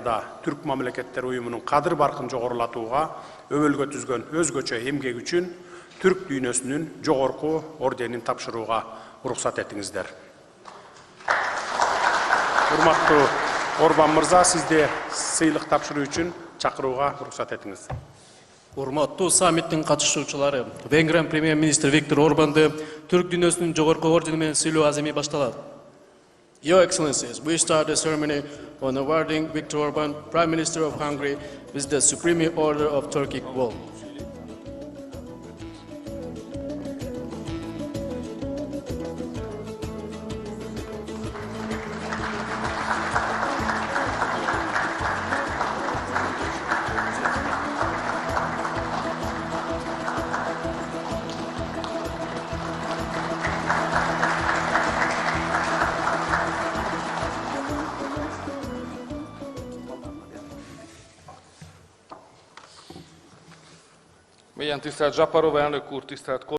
да түрк мамлекеттер уюмунун кадыр баркын жогорулатууга өбөлгө түзгөн өзгөчө эмгеги үчүн түрк дүйнөсүнүн жогорку орденин тапшырууга уруксат этиңиздер урматтуу орбан мырза сизди сыйлык тапшыруу үчүн чакырууга уруксат этиңиз урматтуу саммиттин катышуучулары венгриянын премьер министри виктор орбанды түрк дүйнөсүнүн жогорку ордени менен сыйлоо аземи башталат Your Excellencies, we start the ceremony on awarding Viktor Orban, Prime Minister of Hungary, with the Supreme Order of Turkic Wall. Mélyen tisztelt Zsaparova elnök úr, tisztelt